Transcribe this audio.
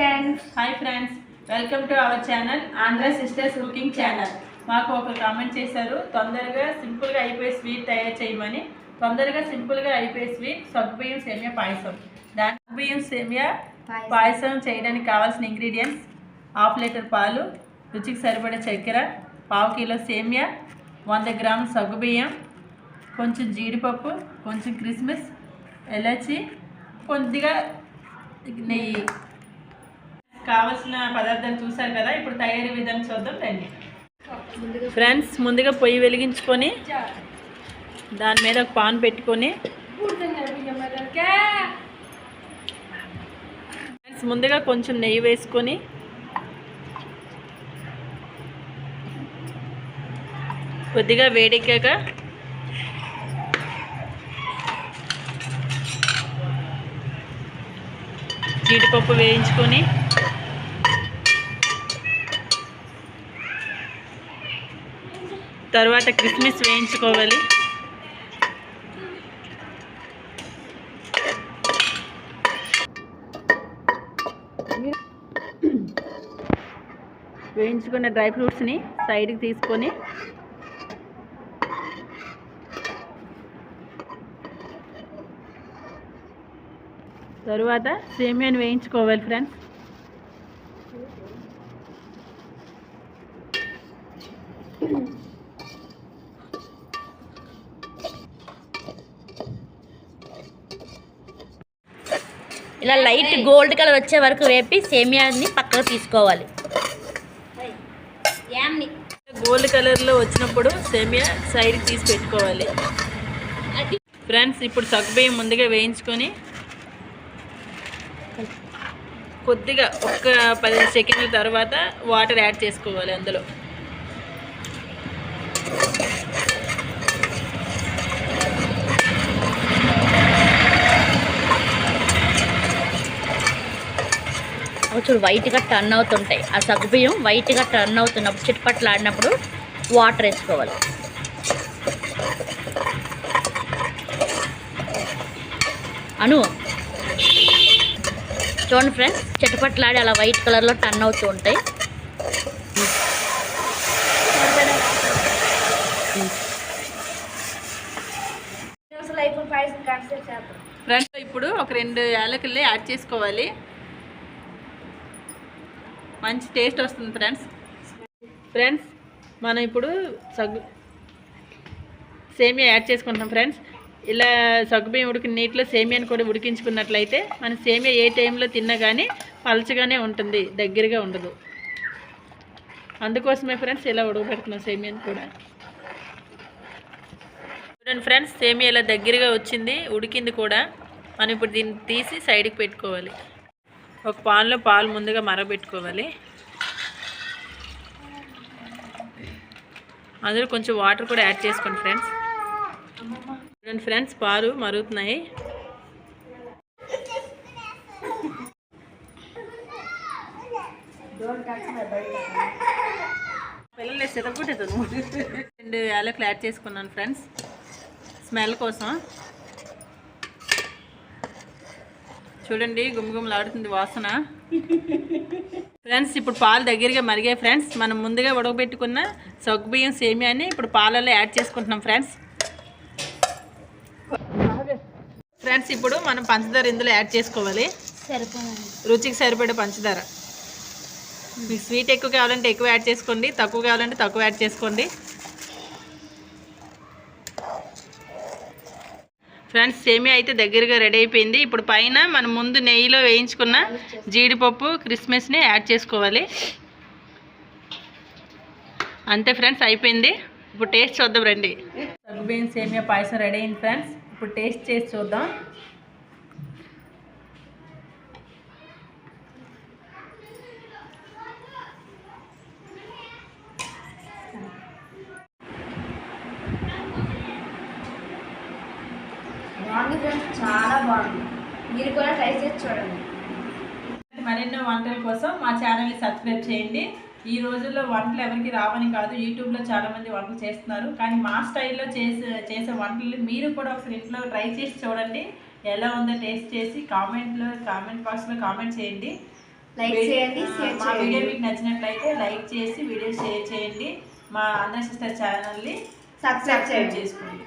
Friends hi friends welcome to our channel Andhra sisters cooking channel మాకు ఒక comment చేశారు. తొందరగా సింపుల్గా అయిపోయే స్వీట్ తయారు చేయమని. తొందరగా సింపుల్గా అయిపోయే స్వీట్ సగ్గుబియ్యం సేమియా పాయసం. దాని సగ్గుబియ్యం సేమియా పాయసం. పాయసం చేయడానికి కావాల్సిన ఇంగ్రీడియంట్స్ హాఫ్ లీటర్ పాలు రుచికి సరిపడే చక్కెర పావు కిలో సేమియా వంద గ్రాముల సగ్గుబియ్యం కొంచెం జీడిపప్పు కొంచెం క్రిస్మస్ ఎలాచి కొద్దిగా నెయ్యి. కావలసిన పదార్థాలు చూసారు కదా ఇప్పుడు తయారీ విధానం చూద్దాం రండి. ఫ్రెండ్స్ ముందుగా పొయ్యి వెలిగించుకొని దాని మీద ఒక పాన్ పెట్టుకొని ఫ్రెండ్స్ ముందుగా కొంచెం నెయ్యి వేసుకొని కొద్దిగా వేడెక్కాక జీడిపప్పు వేయించుకొని తర్వాత కిస్మిస్ వేయించుకోవాలి. వేయించుకున్న డ్రై ఫ్రూట్స్ని సైడ్కి తీసుకొని తరువాత సేమియాని వేయించుకోవాలి ఫ్రెండ్స్. ఇలా లైట్ గోల్డ్ కలర్ వచ్చే వరకు వేపి సేమియాని పక్కకు తీసుకోవాలి. గోల్డ్ కలర్లో వచ్చినప్పుడు సేమియా సైడ్కి తీసి పెట్టుకోవాలి. ఫ్రెండ్స్ ఇప్పుడు సగ్గుబియ్యం ముందుగా వేయించుకొని కొద్దిగా ఒక్క పదిహేను సెకండ్ల తర్వాత వాటర్ యాడ్ చేసుకోవాలి అందులో. చూడు వైట్గా టర్న్ అవుతుంటాయి. ఆ సగ్గుబియ్యం వైట్గా టర్న్ అవుతున్నప్పుడు చిట్పట్లు ఆడినప్పుడు వాటర్ వేసుకోవాలి. అను. చూడండి ఫ్రెండ్స్ చిటపట్లాడి అలా వైట్ కలర్లో టర్న్ అవుతూ ఉంటాయి. ఫ్రెండ్స్ ఇప్పుడు ఒక రెండు యాలకుల్ని యాడ్ చేసుకోవాలి. మంచి టేస్ట్ వస్తుంది ఫ్రెండ్స్ ఫ్రెండ్స్ మనం ఇప్పుడు సగ్గు సేమియా యాడ్ చేసుకుంటాం ఫ్రెండ్స్ ఇలా సగ్గుబియ్యం ఉడికిన నీటిలో సేమియాని కూడా ఉడికించుకున్నట్లయితే మన సేమియా ఏ టైంలో తిన్నా కానీ పలచగానే ఉంటుంది దగ్గరగా ఉండదు. అందుకోసమే ఫ్రెండ్స్ ఇలా ఉడకబెడుతున్నాం సేమియాని కూడా. చూడండి ఫ్రెండ్స్ సేమియా ఇలా దగ్గరగా వచ్చింది ఉడికింది కూడా. మనం ఇప్పుడు దీన్ని తీసి సైడ్కి పెట్టుకోవాలి. ఒక పాన్లో పాలు ముందుగా మరగబెట్టుకోవాలి అందులో కొంచెం వాటర్ కూడా యాడ్ చేసుకోండి ఫ్రెండ్స్. చూడండి ఫ్రెండ్స్ పాలు మరుగుతున్నాయి. పిల్లలు సితపుట్టేతాను రెండు యాలకులు యాడ్ చేసుకున్నాను ఫ్రెండ్స్. స్మెల్ కోసం. చూడండి గుమగుమలాడుతుంది వాసన. ఫ్రెండ్స్ ఇప్పుడు పాలు దగ్గరగా మరిగాయి ఫ్రెండ్స్. మనం ముందుగా ఉడకబెట్టుకున్న సగ్గుబియ్యం సేమియాని ఇప్పుడు పాలలో యాడ్ చేసుకుంటున్నాం ఫ్రెండ్స్. ఫ్రెండ్స్ ఇప్పుడు మనం పంచదార ఇందులో యాడ్ చేసుకోవాలి. రుచికి సరిపడే పంచదార. మీకు స్వీట్ ఎక్కువ కావాలంటే ఎక్కువ యాడ్ చేసుకోండి తక్కువ కావాలంటే తక్కువ యాడ్ చేసుకోండి. ఫ్రెండ్స్ సేమియా అయితే దగ్గరగా రెడీ అయిపోయింది. ఇప్పుడు పైన మనం ముందు నెయ్యిలో వేయించుకున్న జీడిపప్పు క్రిస్మస్ని యాడ్ చేసుకోవాలి. అంతే ఫ్రెండ్స్ అయిపోయింది. ఇప్పుడు టేస్ట్ చూద్దాం రండి. సగ్గుబియ్యం సేమియా పాయసం రెడీ అయింది ఫ్రెండ్స్. ఇప్పుడు టేస్ట్ చేసి చూద్దాం. బాగుంది ఫ్రెండ్స్ చాలా బాగుంది. మీరు కూడా ట్రై చేసి చూడండి. మరెన్నో వంటల కోసం మా ఛానల్ని సబ్స్క్రైబ్ చేయండి. ఈ రోజుల్లో వంటలు ఎవరికి రావని కాదు యూట్యూబ్లో చాలా మంది వంటలు చేస్తున్నారు. కానీ మా స్టైల్లో చేసే చేసే వంటలు మీరు కూడా ఒకసారి ఇంట్లో ట్రై చేసి చూడండి. ఎలా ఉందో టేస్ట్ చేసి కామెంట్లో కామెంట్ బాక్స్లో కామెంట్ చేయండి. లైక్ చేయండి మా వీడియో మీకు నచ్చినట్లయితే లైక్ చేసి వీడియో షేర్ చేయండి. మా అన్న సిస్టర్ ఛానల్ని సబ్స్క్రైబ్ చేసుకోండి.